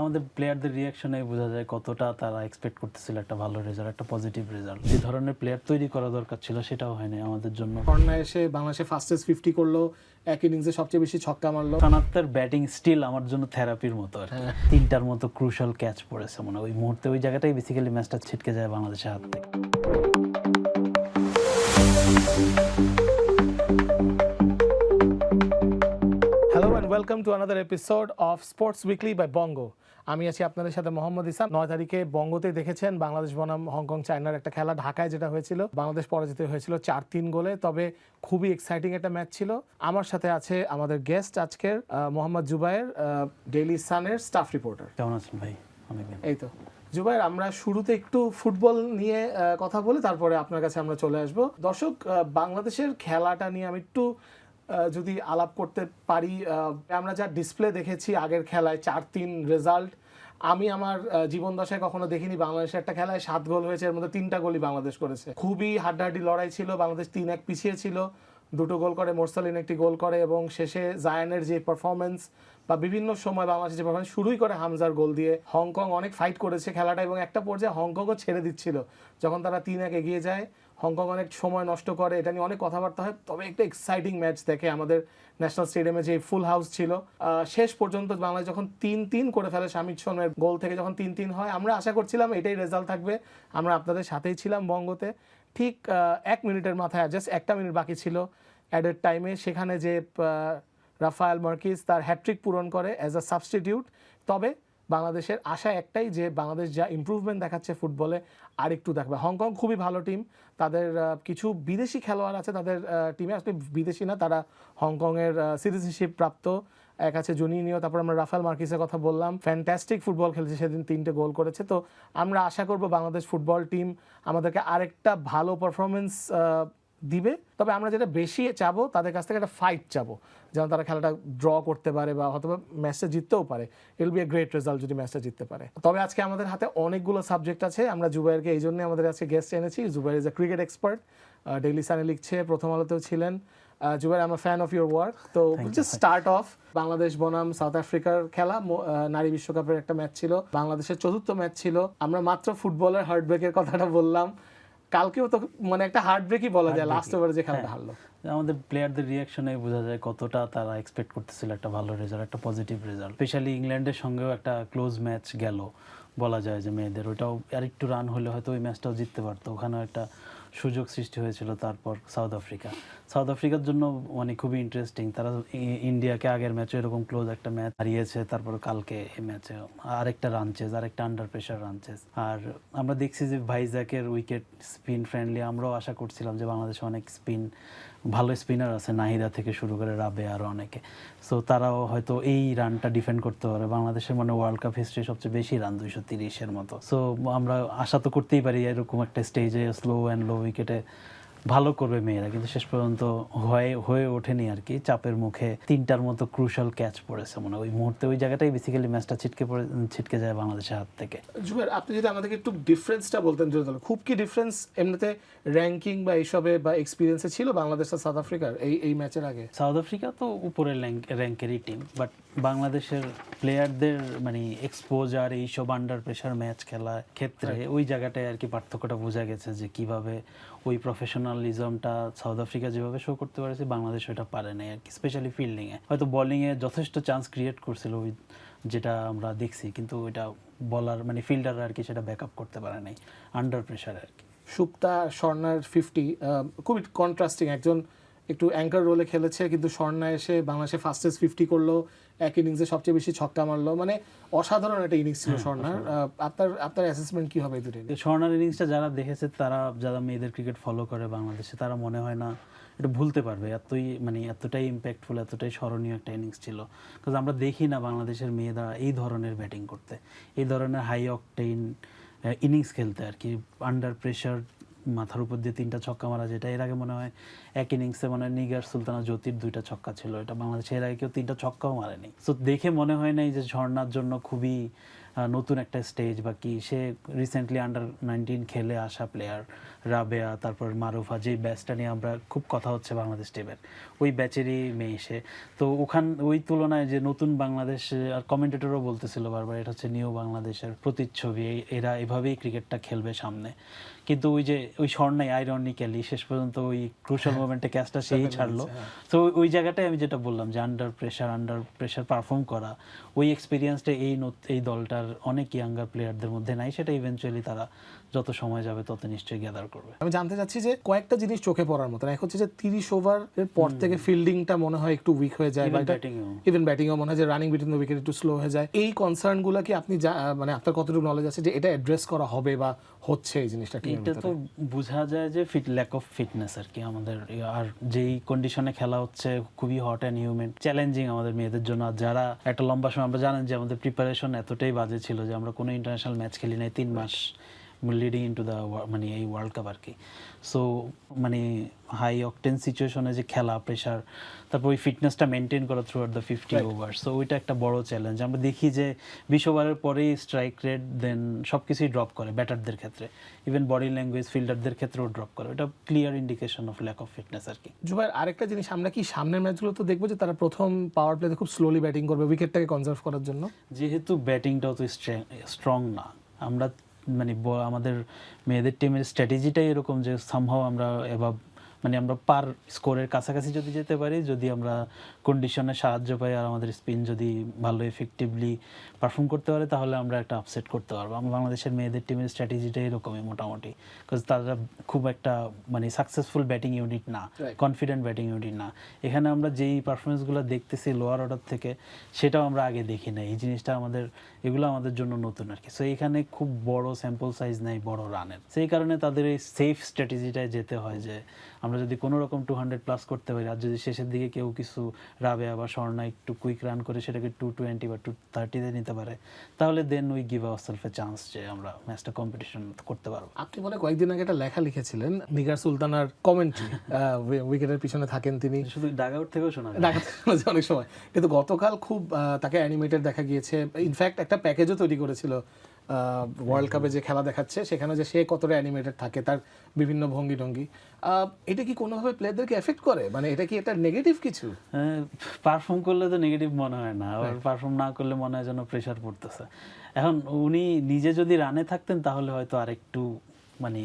আমাদের প্লেয়ারদের রিয়াকশনে বোঝা যায় কতটা তারা এক্সপেক্ট করতেছিল একটা ভালো রেজাল্ট একটা পজিটিভ রেজাল্ট যে ধরনের প্লেয়ার তৈরি করা দরকার ছিল সেটাও হয়নি আমাদের জন্য। কর্নার এসে বাংলাদেশে ফাস্টেস্ট ফিফটি করল এক ইনিংসে সবচেয়ে বেশি ছক্কা মারলো। সানাত্তার ব্যাটিং স্টিল আমার জন্য থেরাপির মতো আর হ্যাঁ। তিনটার মতো ক্রুশাল ক্যাচ পড়েছে মানে ওই মুহূর্তে ওই জায়গাটাই বেসিক্যালি ম্যাচটা ছিটকে যায় বাংলাদেশের হাত থেকে। Welcome to another episode of sports weekly by Bongo আমি আছি আপনাদের সাথে মোহাম্মদ ইসাম নয় তারিখে বঙ্গতে দেখেছেন বাংলাদেশ বনাম হংকং চায়নার একটা খেলা। ঢাকায় যেটা হয়েছিল বাংলাদেশ পরাজিত হয়েছিল চার তিন গোলে। তবে খুবই এক্সাইটিং একটা ম্যাচ ছিল। আমার সাথে আছে আমাদের গেস্ট আজকের মোহাম্মদ জুবাইর ডেইলি সানের স্টাফ রিপোর্টার কেমন আছেন ভাই? এই তো। জুবাইর আমরা শুরুতে একটু ফুটবল নিয়ে কথা বলে তারপরে আপনার কাছে আমরা চলে আসব। দর্শক বাংলাদেশের খেলাটা নিয়ে আমি একটু যদি আলাপ করতে পারি আমরা যা ডিসপ্লে দেখেছি আগের খেলায়, চার তিন রেজাল্ট আমি আমার জীবন দশায় কখনো দেখিনি। বাংলাদেশের একটা খেলায় সাত গোল হয়েছে, এর মধ্যে তিনটা গোলই বাংলাদেশ করেছে। খুবই হাড্ডাহাড্ডি লড়াই ছিল, বাংলাদেশ তিন এক পিছিয়ে ছিল। দুটো গোল করে মোরসালিন, একটি গোল করে এবং শেষে জায়ানের যে পারফরমেন্স বা বিভিন্ন সময় বাংলাদেশের যে পারফরমেন্স শুরুই করে হামজার গোল দিয়ে হংকং অনেক ফাইট করেছে খেলাটা এবং একটা পর্যায়ে হংকংও ছেড়ে দিচ্ছিল। যখন তারা তিন এক এগিয়ে যায় হংকং অনেক সময় নষ্ট করে, এটা নিয়ে অনেক কথাবার্তা হয়, তবে একটা এক্সাইটিং ম্যাচ দেখে আমাদের ন্যাশনাল স্টেডিয়ামে যে ফুল হাউস ছিল শেষ পর্যন্ত বাংলাদেশ যখন তিন তিন করে ফেলে শামিদ সোনের গোল থেকে যখন তিন তিন হয়, আমরা আশা করছিলাম এটাই রেজাল্ট থাকবে, আমরা আপনাদের সাথেই ছিলাম বঙ্গতে। ঠিক এক মিনিটের মাথায় জাস্ট একটা মিনিট বাকি ছিল অ্যাডেড টাইমে সেখানে যে রাফায়েল মার্কিস তার হ্যাট্রিক পূরণ করে অ্যাজ আ সাবস্টিটিউট তবে বাংলাদেশের আশা একটাই যে বাংলাদেশ যা ইমপ্রুভমেন্ট দেখাচ্ছে ফুটবলে আরেকটু দেখবে। হংকং খুবই ভালো টিম তাদের কিছু বিদেশি খেলোয়াড় আছে তাদের টিমে আসলে বিদেশি না, তারা হংকংয়ের সিটিজেনশিপ প্রাপ্ত। এক আছে জুনিনিও তারপর আমরা রাফাল মার্কিসের কথা বললাম। ফ্যান্টাস্টিক ফুটবল খেলছে, সেদিন তিনটে গোল করেছে। তো আমরা আশা করব বাংলাদেশ ফুটবল টিম আমাদেরকে আরেকটা ভালো পারফরমেন্স দিবে। তবে আমরা যেটা বেশি চাবো তাদের কাছ থেকে একটা ফাইট চাবো। যেন তারা খেলাটা ড্র করতে পারে বা অথবা ম্যাচটা জিততেও পারে। It'll be a great result যদি ম্যাচটা জিততে পারে। তবে আজকে আমাদের হাতে অনেকগুলো সাবজেক্ট আছে। আমরা জুবাইরকে এই জন্য আমাদের আজকে গেস্ট এনেছি। Zubair is a cricket expert Daily সানে লিখছে প্রথম আলোতেও ছিলেন। Zubair I'm fan of your work তো জাস্ট স্টার্ট অফ বাংলাদেশ বনাম সাউথ আফ্রিকার খেলা। নারী বিশ্বকাপের একটা ম্যাচ ছিল। বাংলাদেশের চতুর্থ ম্যাচ ছিল। আমরা মাত্র ফুটবলের হার্ট ব্রেকের কথাটা বললাম। কালকেও তো মানে একটা হার্ট ব্রেকই বলা যায় লাস্ট ওভারে যে খেলাটা হারলো। আমাদের প্লেয়ারদের রিয়াকশনে বোঝা যায় কতটা তারা এক্সপেক্ট করতেছিল একটা ভালো রেজাল্ট একটা পজিটিভ রেজাল্ট স্পেশালি ইংল্যান্ডের সঙ্গেও একটা ক্লোজ ম্যাচ গেল। বলা যায় যে মেয়েদের ওইটাও আর একটু রান হলে হয়তো ওই ম্যাচটাও জিততে পারতো। ওখানেও একটা সুযোগ সৃষ্টি হয়েছিল তারপর সাউথ আফ্রিকা। সাউথ আফ্রিকার জন্য মানে খুবই ইন্টারেস্টিং তারা ইন্ডিয়াকে আগের ম্যাচে এরকম ক্লোজ একটা ম্যাচ হারিয়েছে, তারপর কালকে এই ম্যাচে আরেকটা রান আরেকটা আন্ডার প্রেশার রান আর আমরা দেখছি যে ভাইজাকের উইকেট স্পিন ফ্রেন্ডলি আমরাও আশা করছিলাম যে বাংলাদেশে অনেক স্পিন ভালো স্পিনার আছে, নাহিদা থেকে শুরু করে রাবে আরও অনেকে। সো তারাও হয়তো এই রানটা ডিফেন্ড করতে পারে। বাংলাদেশের মানে ওয়ার্ল্ড কাপ হিস্ট্রি সবচেয়ে বেশি রান, দুইশো তিরিশের মতো। সো আমরা আশা তো করতেই পারি এরকম একটা স্টেজে স্লো অ্যান্ড লো উইকেটে ভালো করবে মেয়েরা কিন্তু শেষ পর্যন্ত হয়ে হয়ে ওঠেনি আর কি। চাপের মুখে তিনটার মতো ক্রুশাল ক্যাচ পড়েছে মানে ওই মুহূর্তে ওই জায়গাটাই বেসিক্যালি ম্যাচটা ছিটকে পড়ে ছিটকে যায় বাংলাদেশের হাত থেকে। জুবের আপনি যদি আমাদেরকে একটু ডিফারেন্সটা বলতেন যদি খুব কি ডিফারেন্স এমনিতে র্যাঙ্কিং বা এইসবে বা এক্সপিরিয়েন্সে ছিল বাংলাদেশ আর সাউথ আফ্রিকার এই এই ম্যাচের আগে? সাউথ আফ্রিকা তো উপরের র্যাঙ্কেরই টিম বাট বাংলাদেশের প্লেয়ারদের মানে এক্সপোজার এইসব আন্ডার প্রেশার ম্যাচ খেলার ক্ষেত্রে ওই জায়গাটায় আর কি পার্থক্যটা বোঝা গেছে যে কীভাবে ওই প্রফেশনালিজমটা সাউথ আফ্রিকা যেভাবে শো করতে পারেছে বাংলাদেশ ওইটা পারে নাই আর কি স্পেশালি ফিল্ডিংয়ে হয়তো বোলিংয়ে যথেষ্ট চান্স ক্রিয়েট করছিল ওই যেটা আমরা দেখছি কিন্তু ওইটা বলার মানে ফিল্ডার আর কি সেটা ব্যাক আপ করতে পারে নাই আন্ডার প্রেশারে আর কি। সুক্তা স্বর্ণার ফিফটি খুবই কন্ট্রাস্টিং একজন একটু অ্যাঙ্কার রোলে খেলেছে কিন্তু স্বর্ণা এসে বাংলাদেশে ফাস্টেস্ট ফিফটি করল এক ইনিংসে সবচেয়ে বেশি ছক্কা মারলো। মানে অসাধারণ একটা ইনিংস ছিল স্বর্ণার। আপনার আপনার অ্যাসেসমেন্ট কি হবে দুটো স্বর্ণার ইনিংসটা যারা দেখেছে তারা যারা মেয়েদের ক্রিকেট ফলো করে বাংলাদেশে তারা মনে হয় না এটা ভুলতে পারবে। এতই মানে এতটাই ইম্প্যাক্টফুল এতটাই স্মরণীয় একটা ইনিংস ছিল। বিকজ আমরা দেখি না বাংলাদেশের মেয়েরা এই ধরনের ব্যাটিং করতে। এই ধরনের হাই অকটেইন ইনিংস খেলতে আর কি। আন্ডার প্রেশার মাথার উপর দিয়ে তিনটা ছক্কা মারা যেটা এর আগে মনে হয় এক ইনিংসে মনে হয় নিগার সুলতানা জ্যোতির দুইটা ছক্কা ছিল এটা বাংলাদেশে। এর আগে কেউ তিনটা ছক্কাও মারেনি। সো দেখে মনে হয় নাই যে ঝর্ণার জন্য খুবই নতুন একটা স্টেজ বা কি। সে রিসেন্টলি আন্ডার নাইনটিন খেলে আসা প্লেয়ার রাবেয়া তারপর মারুফা যেই ব্যাচটা নিয়ে আমরা খুব কথা হচ্ছে বাংলাদেশ টিমের ওই ব্যাচেরই মেয়ে সে। তো ওখান ওই তুলনায় যে নতুন বাংলাদেশ আর কমেন্টেটরও বলতেছিল বারবার এটা হচ্ছে নিউ বাংলাদেশের প্রতিচ্ছবি এরা এভাবেই ক্রিকেটটা খেলবে সামনে। কিন্তু ওই যে ওই স্বর্ণাই আইরনিক্যালি শেষ পর্যন্ত ওই ক্রুশাল মোমেন্টে ক্যাচটা সেই ছাড়লো। তো ওই জায়গাটায় আমি যেটা বললাম যে under pressure under pressure perform করা ওই এক্সপিরিয়েন্সটা এই এই দলটার অনেক ইয়াঙ্গার প্লেয়ারদের মধ্যে নাই সেটা ইভেনচুয়ালি তারা যত সময় যাবে তত নিশ্চয়ই গ্যাদার করবে। আমি জানতে চাচ্ছি যে কয়েকটা জিনিস চোখে পড়ার মতন এক হচ্ছে যে তিরিশ ওভারের পর থেকে ফিল্ডিংটা মনে হয় একটু উইক হয়ে যায় বা। ইভেন ব্যাটিংও মনে হয় যে রানিং বিটুইন দ্য উইকেট একটু স্লো হয়ে যায়। এই কনসার্নগুলো কি আপনি মানে আপনার কতটুকু নলেজ আছে যে এটা অ্যাড্রেস করা হবে বা হচ্ছে এই জিনিসটা কি এটা তো বোঝা যায় যে ফিট ল্যাক অফ ফিটনেস আর কি আমাদের আর যেই কন্ডিশনে খেলা হচ্ছে খুবই হট অ্যান্ড হিউম্যান চ্যালেঞ্জিং আমাদের মেয়েদের জন্য। যারা একটা লম্বা সময় আমরা জানেন যে আমাদের প্রিপারেশন এতটাই বাজে ছিল যে আমরা কোনো ইন্টারন্যাশনাল ম্যাচ খেলি নাই তিন মাস। লিডিং ইন টু দ্য মানে এই ওয়ার্ল্ড কাপ আর কি। সো মানে হাই অকটেন সিচুয়েশনে যে খেলা প্রেশার তারপর ওই ফিটনেসটা মেনটেন করা throughout the fifty over so ওইটা একটা বড় চ্যালেঞ্জ আমরা দেখি যে বিশ ওভারের পরেই স্ট্রাইক রেট দেন সব কিছুই ড্রপ করে ব্যাটারদের ক্ষেত্রে। ইভেন বডি ল্যাঙ্গুয়েজ ফিল্ডারদের ক্ষেত্রেও ড্রপ করে। ওটা clear indication of lack of fitness আর কি। জুবাইর আরেকটা জিনিস আমরা কি সামনের ম্যাচগুলো তো দেখব যে তারা প্রথম পাওয়ার প্লেতে খুব স্লোলি ব্যাটিং করবে উইকেটটাকে কনজার্ভ করার জন্য? যেহেতু ব্যাটিংটাও তো স্ট্রং না। আমরা মানে আমাদের মেয়েদের টিমের স্ট্র্যাটেজিটাই এরকম যে সামহাও আমরা এবার মানে আমরা পার স্কোরের কাছাকাছি যদি যেতে পারি যদি আমরা কন্ডিশনে সাহায্য পাই আর আমাদের স্পিন যদি ভালো এফেক্টিভলি পারফর্ম করতে পারে তাহলে আমরা একটা আপসেট করতে পারব। আমরা বাংলাদেশের মেয়েদের টিমের স্ট্র্যাটেজিটা এরকমই মোটামুটি। বিকজ তারা খুব একটা মানে সাকসেসফুল ব্যাটিং ইউনিট না কনফিডেন্ট ব্যাটিং ইউনিট না। এখানে আমরা যেই পারফরমেন্সগুলো দেখতেছি লোয়ার অর্ডার থেকে সেটাও আমরা আগে দেখি না এই জিনিসটা আমাদের এগুলো আমাদের জন্য নতুন আর কি। সো এখানে খুব বড় স্যাম্পল সাইজ নাই বড় রানের। সেই কারণে তাদের এই সেফ স্ট্র্যাটেজিটায় যেতে হয় যে আমরা যদি কোনো রকম টু হান্ড্রেড প্লাস করতে পারি আর যদি শেষের দিকে কেউ কিছু রাবেয়া বা স্বর্ণা একটু কুইক রান করে সেটাকে টু টোয়েন্টি বা টু থার্টিতে নিতে পারে তাহলে then we give our self a chance যে আমরা ম্যাচটা কম্পিটিশন করতে পারব। আপনি মনে কয়েকদিন আগে একটা লেখা লিখেছিলেন নিগার সুলতানার কমেন্ট্রি উইকেটের পিছনে থাকেন তিনি। শুধু ডাগ আউট থেকেও শোনা যায় অনেক সময়। কিন্তু গতকাল খুব তাকে অ্যানিমেটেড দেখা গিয়েছে। ইনফ্যাক্ট একটা প্যাকেজও তৈরি করেছিল ওয়ার্ল্ড কাপে যে খেলা দেখাচ্ছে সেখানে যে সে কতটা অ্যানিমেটেড থাকে তার বিভিন্ন ভঙ্গি টঙ্গি এটা কি কোনোভাবে প্লেয়ারদেরকে এফেক্ট করে? মানে এটা কি এটা নেগেটিভ কিছু? পারফর্ম করলে তো নেগেটিভ মনে হয় না আবার পারফর্ম না করলে মনে হয় যেন প্রেশার পড়তেছে। এখন উনি নিজে যদি রানে থাকতেন তাহলে হয়তো আরেকটু মানে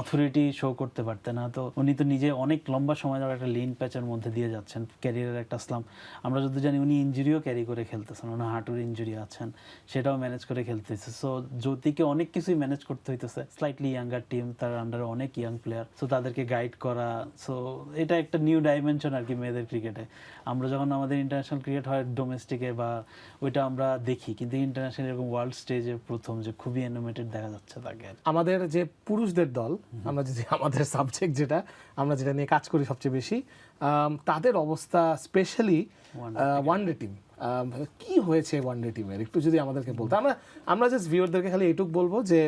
অথরিটি শো করতে পারতেন না। তো উনি তো নিজে অনেক লম্বা সময় ধরে একটা লিন প্যাচের মধ্যে দিয়ে যাচ্ছেন ক্যারিয়ারের একটা আসলাম আমরা যদি জানি উনি ইঞ্জুরিও ক্যারি করে খেলতেছেন ওনার হাঁটুর ইঞ্জুরি আছেন, সেটাও ম্যানেজ করে খেলতেছে। সো জ্যোতিকে অনেক কিছুই ম্যানেজ করতে হইতেছে। স্লাইটলি ইয়াঙ্গার টিম তার আন্ডারে অনেক ইয়াং প্লেয়ার সো তাদেরকে গাইড করা সো এটা একটা নিউ ডাইমেনশন আর কি মেয়েদের ক্রিকেটে আমরা যখন আমাদের ইন্টারন্যাশনাল ক্রিকেট হয় ডোমেস্টিকে বা ওইটা আমরা দেখি, কিন্তু ইন্টারন্যাশনাল এরকম ওয়ার্ল্ড স্টেজে প্রথম যে খুবই অ্যানিমেটেড দেখা যাচ্ছে তাকে। আমাদের যে পুরুষদের দল আমরা যদি আমাদের সাবজেক্ট যেটা আমরা যেটা নিয়ে কাজ করি সবচেয়ে বেশি তাদের অবস্থা স্পেশালি ওয়ান ডে টিম কি হয়েছে ওয়ান ডে টিমের একটু যদি আমাদেরকে বলতে। আমরা আমরা জাস্ট ভিউয়ারদেরকে খালি এইটুক বলব যে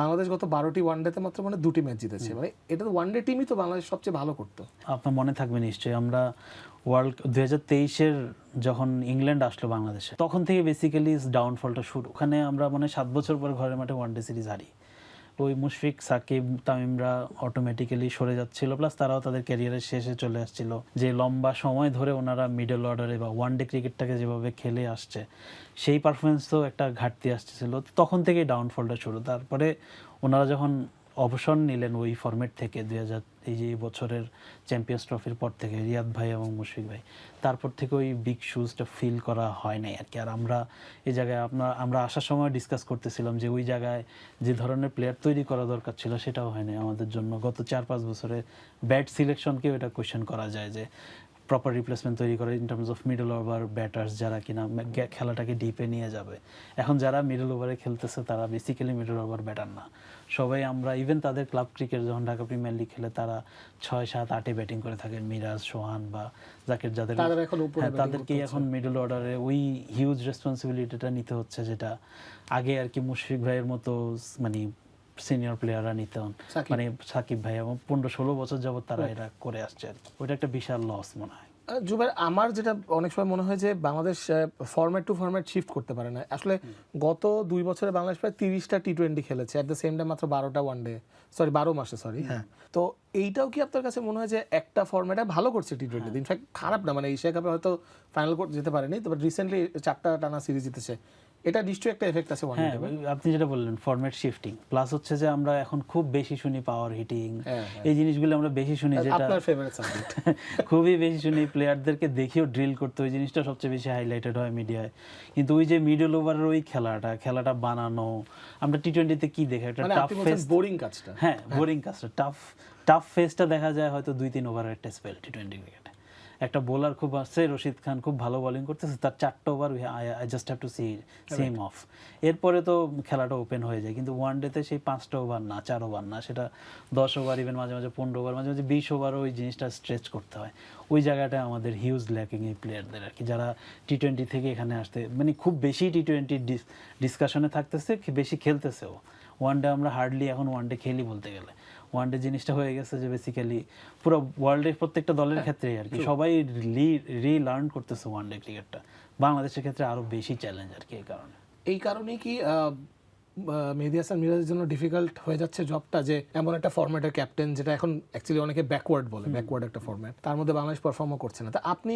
বাংলাদেশ গত বারোটি ওয়ান ডেতে মাত্র মানে দুটি ম্যাচ জিতেছে। মানে এটা তো ওয়ান ডে টিমই তো বাংলাদেশ সবচেয়ে ভালো করতো। আপনার মনে থাকবে নিশ্চয়ই। আমরা ওয়ার্ল্ড দুই হাজার তেইশের যখন ইংল্যান্ড আসলো বাংলাদেশে তখন থেকে বেসিক্যালি ডাউনফলটা শুরু। ওখানে আমরা মানে সাত বছর পর ঘরের মাঠে ওয়ানডে সিরিজ হারি। ওই মুশফিক, সাকিব, তামিমরা অটোমেটিক্যালি সরে যাচ্ছিল প্লাস তারাও তাদের ক্যারিয়ারের শেষে চলে আসছিল। যে লম্বা সময় ধরে ওনারা মিডল অর্ডারে বা ওয়ান ডে ক্রিকেটটাকে যেভাবে খেলে আসছে, সেই পারফরমেন্স তো একটা ঘাটতি আসছিল তখন থেকেই ডাউনফলটা শুরু। তারপরে ওনারা যখন অবসর নিলেন ওই ফরম্যাট থেকে দুই হাজার, এই যে বছরের চ্যাম্পিয়ন্স ট্রফির পর থেকে, রিয়াদ ভাই এবং মুশফিক ভাই। তারপর থেকে ওই বিগ শুজটা ফিল করা হয় নাই আর কি। আর আমরা এই জায়গায় আপনার আমরা আসার সময় ডিসকাস করতেছিলাম যে ওই জায়গায় যে ধরনের প্লেয়ার তৈরি করা দরকার ছিল সেটাও হয়নি আমাদের জন্য। গত চার পাঁচ বছরে ব্যাট সিলেকশনকেও এটা কোয়েশ্চেন করা যায় যে প্রপার রিপ্লেসমেন্ট তৈরি করে in terms of middle over batters যারা কিনা খেলাটাকে ডিপে নিয়ে যাবে। এখন যারা মিডল ওভারে খেলতেছে তারা বেসিক্যালি মিডল ওভার ব্যাটার না। সবাই আমরা ইভেন তাদের ক্লাব ক্রিকেট যখন ঢাকা প্রিমিয়ার লিগ খেলে তারা ছয় সাত আটে ব্যাটিং করে থাকেন মিরাজ সোহান বা জাকির যাদের এখন হ্যাঁ তাদেরকে এখন মিডল অর্ডারে ওই হিউজ রেসপন্সিবিলিটিটা নিতে হচ্ছে যেটা আগে আর কি মুশফিক ভাইয়ের মতো মানে সিনিয়র প্লেয়াররা নিতেন। মানে সাকিব ভাই এবং পনেরো ষোলো বছর যাবত তারা এটা করে আসছে আর ওটা একটা বিশাল লস মনে হয়। আহ, জুবাইর আমার যেটা অনেক সময় মনে হয় যে Bangladesh format to format shift করতে পারে না। আসলে গত দুই বছরে বাংলাদেশ প্রায় তিরিশটা টি টোয়েন্টি খেলেছে অ্যাট দ্য সেম টাইম মাত্র বারোটা ওয়ান ডে সরি বারো মাসে সরি হ্যাঁ। তো এইটাও কি আপনার কাছে মনে হয় যে একটা ফরম্যাটে ভালো করছে টি টোয়েন্টি ইনফ্যাক্ট খারাপ না মানে এশিয়া কাপে হয়তো ফাইনাল কোর্ট যেতে পারেনি তবে রিসেন্টলি চারটা টানা সিরিজ জিতেছে। এটা নিশ্চয়ই একটা এফেক্ট আছে হ্যাঁ আপনি যেটা বললেন ফরম্যাট শিফটিং প্লাস হচ্ছে যে আমরা এখন খুব বেশি শুনি পাওয়ার হিটিং হ্যাঁ, এই জিনিসগুলো আমরা বেশি শুনি যেটা আপনার ফেভারিট সাবজেক্ট খুবই বেশি শুনি প্লেয়ারদেরকে দেখেও ড্রিল করতে ওই জিনিসটা সবচেয়ে বেশি হাইলাইটেড হয় মিডিয়ায় কিন্তু ওই যে মিডল ওভারের ওই খেলাটা খেলাটা বানানো আমরা টি টোয়েন্টিতে কি দেখি? একটা টাফ ফেস বোরিং কাজটা। হ্যাঁ বোরিং কাজটা। টাফ টাফ ফেসটা দেখা যায় হয়তো দুই তিন ওভারের একটা স্পেল টি টোয়েন্টি একটা বোলার খুব আসছে রশিদ খান খুব ভালো বোলিং করতেছে তার চারটা over I just have to see same of এরপরে তো খেলাটা ওপেন হয়ে যায় কিন্তু ওয়ান ডেতে সেই পাঁচটা ওভার না চার ওভার না সেটা দশ ওভার ইভেন মাঝে মাঝে পনেরো ওভার মাঝে মাঝে বিশ ওভারও ওই জিনিসটা স্ট্রেচ করতে হয়। ওই জায়গাটায় আমাদের হিউজ ল্যাকিং এই প্লেয়ারদের আর কি যারা টি টোয়েন্টি থেকে এখানে আসতে মানে খুব বেশি টি টোয়েন্টি ডিসকাশনে থাকতেছে বেশি খেলতেছেও। ওয়ান ডে আমরা হার্ডলি এখন ওয়ান ডে খেলি বলতে গেলে। ওয়ান ডে জিনিসটা হয়ে গেছে যে বেসিক্যালি পুরো ওয়ার্ল্ডের প্রত্যেকটা দলের ক্ষেত্রেই আর কি। সবাই রি লার্ন করতেছে ওয়ানডে ক্রিকেটটা বাংলাদেশের ক্ষেত্রে আরও বেশি চ্যালেঞ্জ আর কি এই কারণে। এই কারণে কি মেহেদী হাসান মিরাজের জন্য ডিফিকাল্ট হয়ে যাচ্ছে জবটা যে এমন একটা ফরম্যাটের ক্যাপ্টেন যেটা এখন অ্যাকচুয়ালি অনেকে ব্যাকওয়ার্ড বলে ব্যাকওয়ার্ড একটা ফরম্যাট তার মধ্যে বাংলাদেশ পারফর্মও করছে না। তা আপনি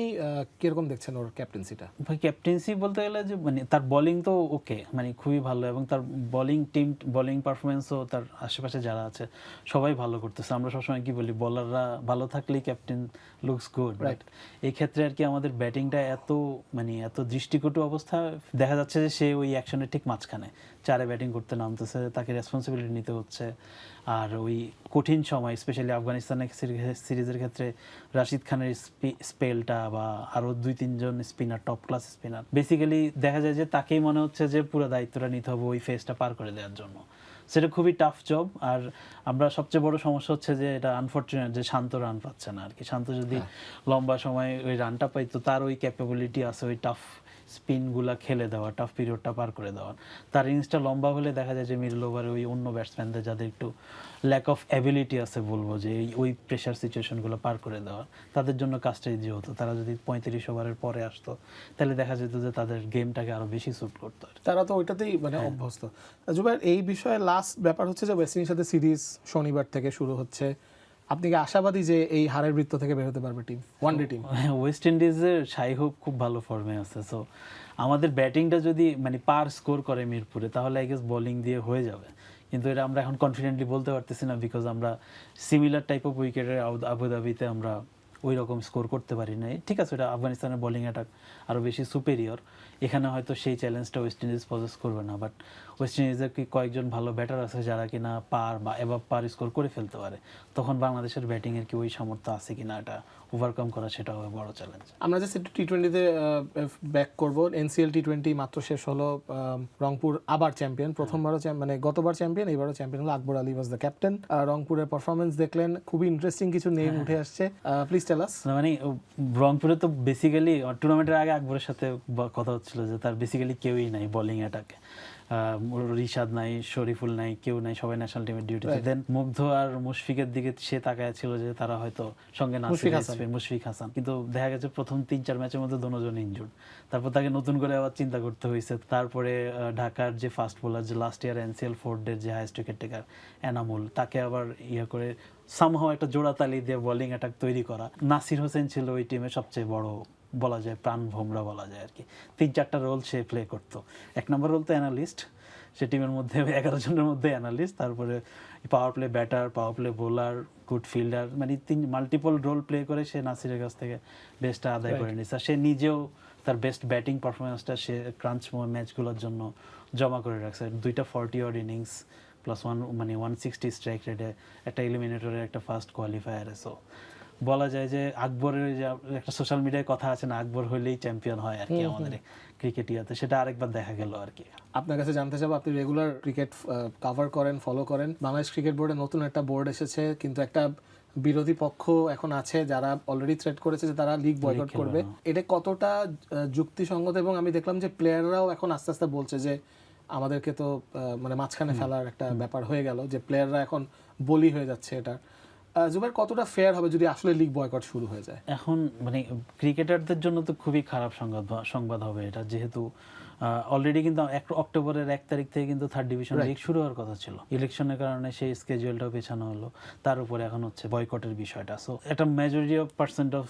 কীরকম দেখছেন ওর ক্যাপ্টেন্সিটা ভাই ক্যাপ্টেন্সি বলতে গেলে যে মানে তার বোলিং তো ওকে মানে খুবই ভালো এবং তার বোলিং টিম বোলিং পারফরমেন্সও তার আশেপাশে যারা আছে সবাই ভালো করতেছে। আমরা সবসময় কি বলি বলাররা ভালো থাকলেই ক্যাপ্টেন লুকস গুড রাইট এই ক্ষেত্রে আর কি আমাদের ব্যাটিংটা এত মানে এত দৃষ্টিকটু অবস্থা দেখা যাচ্ছে যে সে ওই অ্যাকশনের ঠিক মাঝখানে। চারে ব্যাটিং করতে নামতেছে তাকে রেসপন্সিবিলিটি নিতে হচ্ছে। আর ওই কঠিন সময় স্পেশালি আফগানিস্তানের সিরিজের ক্ষেত্রে রাশিদ খানের স্পেলটা বা আরও দুই তিনজন spinner top class spinner basically দেখা যায় যে তাকেই মনে হচ্ছে যে পুরো দায়িত্বটা নিতে হবে ওই ফেজটা পার করে দেওয়ার জন্য। সেটা খুবই টাফ জব আর আমরা সবচেয়ে বড় সমস্যা হচ্ছে যে এটা আনফর্চুনেট যে শান্ত রান পাচ্ছে না আর কি শান্ত যদি লম্বা সময় ওই রানটা পাইতো তার ওই ক্যাপাবিলিটি আছে ওই টাফ স্পিনগুলা খেলে দেওয়া টাফ পিরিয়ডটা পার করে দেওয়া। তার ইনিংসটা লম্বা হলে দেখা যায় যে মিডল ওভারে ওই অন্য ব্যাটসম্যানদের যাদের একটু ল্যাক অফ অ্যাবিলিটি আছে বলব যে ওই প্রেশার সিচুয়েশনগুলো পার করে দেওয়া। তাদের জন্য কাজটা ইজি হতো। তারা যদি পঁয়ত্রিশ ওভারের পরে আসতো তাহলে দেখা যেত যে তাদের গেমটাকে আরও বেশি স্যুট করতো তারা তো ওইটাতেই মানে অভ্যস্ত। জুবাইর এই বিষয়ে লাস্ট ব্যাপার হচ্ছে যে ওয়েস্ট সাথে সিরিজ শনিবার থেকে শুরু হচ্ছে। আপনি কি আশাবাদী যে এই হারের বৃত্ত থেকে বের হতে পারবে team one day team west ইন্ডিজের শাই হোপ খুব ভালো ফর্মে আছে। সো আমাদের ব্যাটিংটা যদি মানে পার স্কোর করে মিরপুরে তাহলে আই গেস বোলিং দিয়ে হয়ে যাবে। কিন্তু এটা আমরা এখন কনফিডেন্টলি বলতে পারতেছি না বিকজ আমরা সিমিলার টাইপ অফ উইকেটের আবুধাবিতে আমরা ওই রকম স্কোর করতে পারি নাই। ঠিক আছে এটা আফগানিস্তানের বোলিং অ্যাটাক আরও বেশি সুপেরিয়র এখানে হয়তো সেই চ্যালেঞ্জটা ওয়েস্ট ইন্ডিজ পজেস করবে না বাট ওয়েস্ট ইন্ডিজের কি কয়েকজন ভালো ব্যাটার আছে যারা কিনা পার বা এবার পার স্কোর করে ফেলতে পারে? তখন বাংলাদেশের ব্যাটিংয়ের কি ওই সামর্থ্য আছে কিনা এটা ওভারকাম করা সেটা হবে বড় চ্যালেঞ্জ আমরা যে টি টোয়েন্টিতে ব্যাক করব। এনসিএল টি টোয়েন্টি মাত্র শেষ হলো রংপুর আবার চ্যাম্পিয়ন প্রথমবারও মানে গতবার চ্যাম্পিয়ন এবারও চ্যাম্পিয়ন হলো Akbar Ali was the captain রংপুরের পারফরমেন্স দেখলেন খুবই ইন্টারেস্টিং কিছু নেম উঠে আসছে। প্লিজ টেলাস মানে রংপুরে তো বেসিক্যালি টুর্নামেন্টের আগে আকবরের সাথে কথা হচ্ছিল যে তার বেসিক্যালি কেউই নাই বোলিং অ্যাটাকে রিশাদ নাই শরীফুল নাই কেউ নাই সবাই ন্যাশনাল টিমের ডিউটিতে দেন মুগ্ধ আর মুশফিকের দিকে সে তাকায় ছিল যে তারা হয়তো সঙ্গে নাসির মুশফিক হাসান। কিন্তু দেখা গেছে প্রথম তিন চার ম্যাচের মধ্যে দুজন ইনজুর্ড তারপর তাকে নতুন করে আবার চিন্তা করতে হয়েছে তারপরে ঢাকার যে ফাস্ট বোলার যে লাস্ট ইয়ার এনসিএল ফোর্ডের যে হাইস্ট উইকেট টেকার এনামুল তাকে আবার ইয়ে করে সামহাও একটা জোড়া তালি দিয়ে বোলিং অ্যাটাক তৈরি করা। নাসির হোসেন ছিল ওই টিমের সবচেয়ে বড় বলা যায় প্রাণ ভোমরা বলা যায় আর কি। তিন চারটা রোল সে প্লে করতো। এক নম্বর রোল তো অ্যানালিস্ট সে টিমের মধ্যে এগারো জনের মধ্যে অ্যানালিস্ট তারপরে power play batter power play bowler good fielder মানে তিন মাল্টিপল রোল প্লে করে সে নাসিরের কাছ থেকে বেস্টটা আদায় করে আর সে নিজেও তার বেস্ট ব্যাটিং পারফরমেন্সটা সে ক্রাঞ্চ ম্যাচগুলোর জন্য জমা করে রাখছে। দুইটা forty odd innings plus one মানে ওয়ান সিক্সটি স্ট্রাইক রেটে একটা এলিমিনেটরের একটা ফার্স্ট কোয়ালিফায়ারে সো বলা যায় যে আকবরের যে একটা সোশ্যাল মিডিয়ায় কথা আছে না আকবর হইলেই চ্যাম্পিয়ন হয় আর কি আমাদের ক্রিকেট ইয়াতে। সেটা আরেকবার দেখা গেল আর কি। আপনার কাছে জানতে চাবো আপনি রেগুলার ক্রিকেট কভার করেন ফলো করেন। বাংলাদেশ ক্রিকেট বোর্ডে নতুন একটা বোর্ড এসেছে কিন্তু একটা বিরোধী পক্ষ এখন আছে যারা অলরেডি থ্রেট করেছে যে তারা লিগ বয়কট করবে। এটা কতটা যুক্তিসঙ্গত এবং আমি দেখলাম যে প্লেয়াররাও এখন আস্তে আস্তে বলছে যে আমাদেরকে তো মানে মাঝখানে ফেলার একটা ব্যাপার হয়ে গেল যে প্লেয়াররা এখন বলি হয়ে যাচ্ছে এটা। আহ, জুবাইর কতটা ফেয়ার হবে যদি আসলে লিগ বয়কট শুরু হয়ে যায়? এখন মানে ক্রিকেটারদের জন্য তো খুবই খারাপ সংবাদ সংবাদ হবে এটা যেহেতু অলরেডি কিন্তু এক অক্টোবরের এক তারিখ থেকে কিন্তু থার্ড ডিভিশন লিগ শুরু হওয়ার কথা ছিল। ইলেকশনের কারণে সেই স্কেজুয়ালটাও পেছানো হলো। তার উপরে এখন হচ্ছে বয়কটের বিষয়টা। সো একটা majority of percent of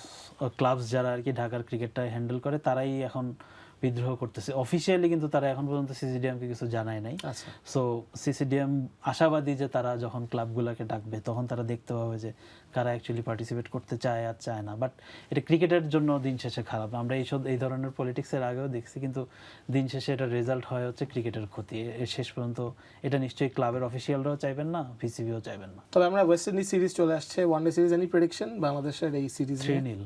clubs যারা আর কি ঢাকার ক্রিকেটটা হ্যান্ডেল করে তারাই এখন বিদ্রোহ করতেছে। অফিসিয়ালি কিন্তু তারা এখন পর্যন্ত সিসিডিএমকে কিছু জানায় নাই। আচ্ছা। সো সিসিডিএম আশাবাদী যে তারা যখন ক্লাবগুলোকে ডাকবে তখন তারা দেখতে পাবে যে কারা অ্যাকচুয়ালি পার্টিসিপেট করতে চায় আর চায় না। বাট এটা ক্রিকেটের জন্য দিন শেষে খারাপ। আমরা এইসব এই ধরনের পলিটিক্সের আগেও দেখছি কিন্তু দিন শেষে এটা রেজাল্ট হয় হচ্ছে ক্রিকেটের ক্ষতি। শেষ পর্যন্ত এটা নিশ্চয়ই ক্লাবের অফিসিয়ালরাও চাইবেন না পিসিবিও চাইবেন না। তবে আমরা ওয়েস্ট ইন্ডিজ সিরিজ চলে আসছে one day series any prediction বাংলাদেশের এই সিরিজ থ্রি নীল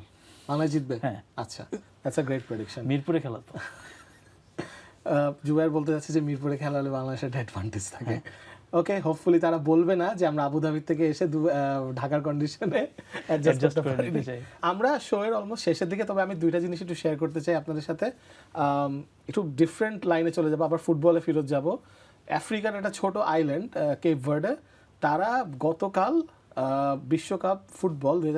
বাংলাদেশ জিতবে? হ্যাঁ। আচ্ছা। দ্যাটস আ গ্রেট প্রেডিকশন মিরপুরে খেলা তো। জুবাইর বলতে যাচ্ছে যে মিরপুরে খেলা হলে বাংলাদেশের অ্যাডভান্টেজ থাকে। ওকে হোপফুলি তারা বলবে না যে আমরা আবুধাবির থেকে এসে ঢাকার কন্ডিশনে অ্যাডজাস্ট করে নিতে চাই। আমরা শোয়ের অলমোস্ট শেষের দিকে তবে আমি দুইটা জিনিস একটু শেয়ার করতে চাই আপনাদের সাথে। একটু ডিফারেন্ট লাইনে চলে যাব আবার ফুটবলে ফেরত যাব। আফ্রিকার একটা ছোট আইল্যান্ড কেপ ভার্ডে তারা গতকাল আহ, বিশ্বকাপ ফুটবল দুই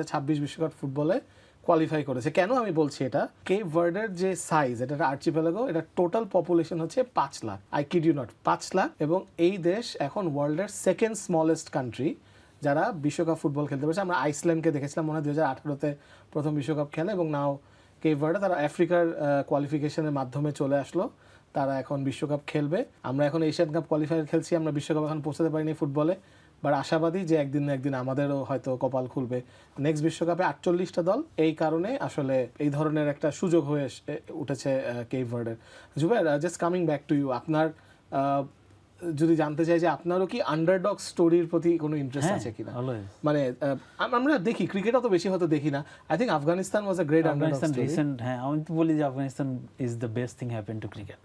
বিশ্বকাপ ফুটবলে কোয়ালিফাই করেছে। কেন আমি বলছি এটা? কেপ ভার্ডের যে সাইজ এটা আর্চিপেলাগো এটা টোটাল পপুলেশন হচ্ছে পাঁচ lakh. I kid you not পাঁচ লাখ। এবং এই দেশ এখন ওয়ার্ল্ডের সেকেন্ড স্মলেস্ট কান্ট্রি যারা বিশ্বকাপ ফুটবল খেলতে পারছে। আমরা আইসল্যান্ডকে দেখেছিলাম, মনে হয় দু হাজার আঠারোতে প্রথম বিশ্বকাপ খেলে, এবং নাও কেপ ভার্ডে তারা আফ্রিকার কোয়ালিফিকেশনের মাধ্যমে চলে আসলো। তারা এখন বিশ্বকাপ খেলবে। আমরা এখন এশিয়ান কাপ কোয়ালিফায়ার খেলছি, আমরা বিশ্বকাপ এখন পৌঁছাতে পারিনি ফুটবলে বাট আশাবাদী যে একদিন না একদিন আমাদেরও হয়তো কপাল খুলবে। নেক্সট বিশ্বকাপে আটচল্লিশটা দল এই কারণে আসলে এই ধরনের একটা সুযোগ হয়ে উঠেছে Cape ভার্ডের Zubair just coming back to you আপনার যদি জানতে চাই যে আপনারও কি আন্ডারডগ স্টোরির প্রতি কোনো ইন্টারেস্ট হ্যাঁ আছে কিনা? মানে আমরা দেখি ক্রিকেট অত বেশি হয়তো দেখি না। I think Afghanistan was a great underdog Afghanistan story recent হ্যাঁ আমি তো বলি যে Afghanistan is the best thing happen to cricket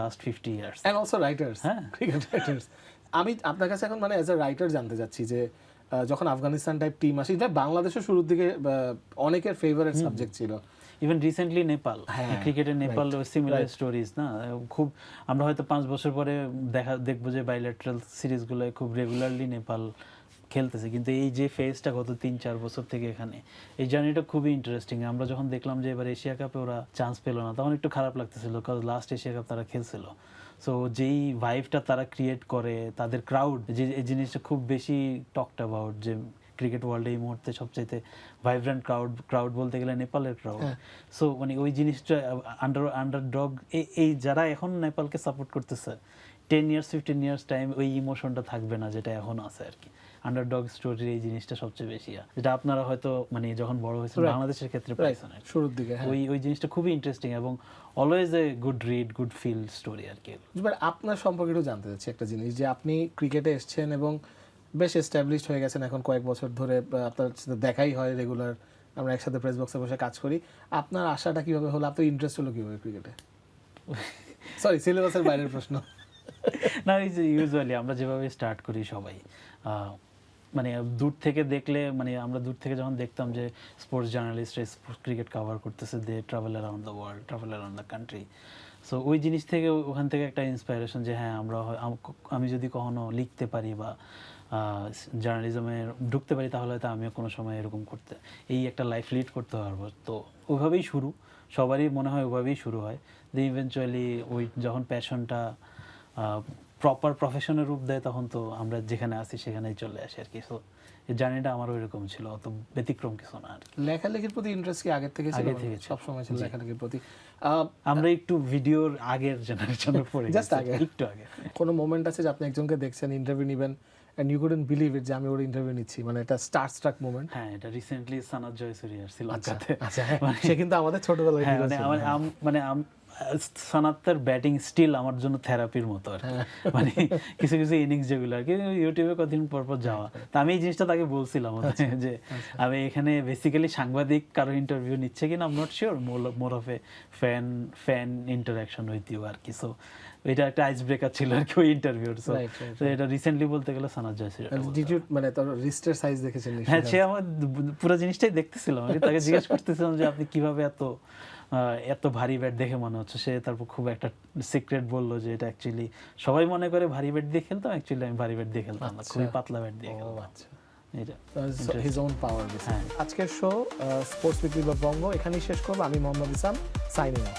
last fifty years and also writers হ্যাঁ। ক্রিকেট রাইটার্স আমি আপনার কাছে এখন মানে অ্যাজ এ রাইটার জানতে চাচ্ছি যে যখন আফগানিস্তান টাইপ টিম আসে ইনফ্যাক্ট বাংলাদেশের শুরুর দিকে অনেকের ফেভারিট সাবজেক্ট ছিল। Even recently Nepal. হ্যাঁ, ক্রিকেটের নেপাল সিমিলার. স্টোরিজ না? খুব আমরা হয়তো পাঁচ বছর পরে দেখা দেখব যে বাইলেটারাল সিরিজগুলো খুব রেগুলারলি নেপাল খেলতেছে কিন্তু এই যে ফেজটা গত তিন চার বছর থেকে এখানে এই জার্নিটা খুবই ইন্টারেস্টিং আমরা যখন দেখলাম যে এবার এশিয়া কাপে ওরা চান্স পেল না তখন একটু খারাপ লাগতেছিল কারণ লাস্ট এশিয়া কাপ তারা খেলছিল। সো যেই ভাইবটা তারা ক্রিয়েট করে তাদের ক্রাউড যে এই জিনিসটা খুব বেশি টকড অ্যাবাউট যে ক্রিকেট ওয়ার্ল্ডে এই মুহূর্তে সবচাইতে ভাইব্রেন্ট ক্রাউড ক্রাউড বলতে গেলে নেপালের ক্রাউড হ্যাঁ। সো মানে ওই জিনিসটা আন্ডার আন্ডার ডগ এই যারা এখন নেপালকে সাপোর্ট করতেছে ten years fifteen years time ওই ইমোশনটা থাকবে না যেটা এখন আছে আর কি। আন্ডার ডগ স্টোরির এই জিনিসটা সবচেয়ে বেশি যেটা আপনারা হয়তো মানে যখন বড় হয়েছে. বাংলাদেশের ক্ষেত্রে পাইছেন শুরুর দিকে হ্যাঁ। ওই ওই জিনিসটা খুবই ইন্টারেস্টিং এবং always a good read good feel story আর কি। এবার আপনার সম্পর্কে একটু জানতে চাচ্ছি একটা জিনিস যে আপনি ক্রিকেটে এসেছেন এবং বেশ এস্টাবলিশড হয়ে গেছেন এখন কয়েক বছর ধরে আপনার সাথে দেখাই হয় রেগুলার আমরা একসাথে প্রেস বক্সে বসে কাজ করি। আপনার আশাটা কীভাবে হলো? আপনার ইন্টারেস্ট হলো কীভাবে ক্রিকেটে? সরি সিলেবাসের বাইরের প্রশ্ন। না এই যে ইউজুয়ালি আমরা যেভাবে স্টার্ট করি সবাই মানে দূর থেকে দেখলে মানে আমরা দূর থেকে যখন দেখতাম যে স্পোর্টস জার্নালিস্টরা ক্রিকেট কভার করতেছে they travel around the world travel around the country so ওই জিনিস থেকে ওখান থেকে একটা ইন্সপাইরেশন যে হ্যাঁ আমরা আম- যদি কখনো লিখতে পারি বা জার্নালিজমে ঢুকতে পারি, তাহলে হয়তো আমিও কোনো সময় এরকম করতে, এই একটা লাইফ লিড করতে পারব। তো ওইভাবেই শুরু, সবারই মনে হয় ওইভাবেই শুরু হয়। যে ইভেনচুয়ালি ওই যখন প্যাশনটা প্রপার প্রফেশনের রূপ দেয় তখন তো আমরা যেখানে আছি সেখানেই চলে আসি আর কি। সো জার্নিটা আমার ওইরকম ছিল অত ব্যতিক্রম কিছু না আর লেখালেখির প্রতি ইন্টারেস্ট কি আগের থেকে আগে থেকে ছিল। সব সময় ছিল লেখালেখির প্রতি। আমরা একটু ভিডিওর আগের জেনারেশনের পরে গেছি, আগে। একটু আগে। কোনো মোমেন্ট আছে যে আপনি একজনকে দেখছেন ইন্টারভিউ নেবেন and you couldn't believe it যে আমি ওর ইন্টারভিউ নিচ্ছি? মানে এটা স্টার স্ট্রাক মোমেন্ট হ্যাঁ এটা রিসেন্টলি সানাদ জয়সুরি আর আচ্ছা আচ্ছা হ্যাঁ, সে কিন্তু আমাদের ছোটবেলায় হ্যাঁ মানে মানে সানাত্তার ব্যাটিং স্টিল আমার জন্য থেরাপির মতো আর মানে কিছু কিছু ইনিংস যেগুলো আর কি ইউটিউবে কদিন পর পর যাওয়া। তা আমি এই জিনিসটা তাকে বলছিলাম যে আমি এখানে বেসিক্যালি সাংবাদিক কারও ইন্টারভিউ নিচ্ছে কিনা I'm not sure more of a fan fan interaction with you আর কি। সো এটা একটা আইস ব্রেকার ছিল আর কি ওই ইন্টারভিউর সো এটা রিসেন্টলি বলতে গেলে জয়সুরি Did you- মানে তোর রিস্টের সাইজ নিশ্চয়ই? হ্যাঁ সে আমার পুরো জিনিসটাই দেখতেছিলাম আমি তাকে জিজ্ঞেস করতেছিলাম যে আপনি কীভাবে এত এত ভারী ব্যাট দেখে মনে হচ্ছে। সে তারপর খুব একটা সিক্রেট বলল যে এটা অ্যাকচুয়ালি সবাই মনে করে ভারী ব্যাট দিয়ে খেলতাম অ্যাকচুয়ালি আমি ভারী ব্যাট দিয়ে খেলতাম খুবই আচ্ছা। পাতলা ব্যাট দিয়ে খেলতাম। আচ্ছা। এটা হিজ ওন পাওয়ার হ্যাঁ। আজকের শো স্পোর্টস উইকলি বা বঙ্গ এখানেই শেষ করব। আমি মোহাম্মদ ইসলাম সাইনিং অফ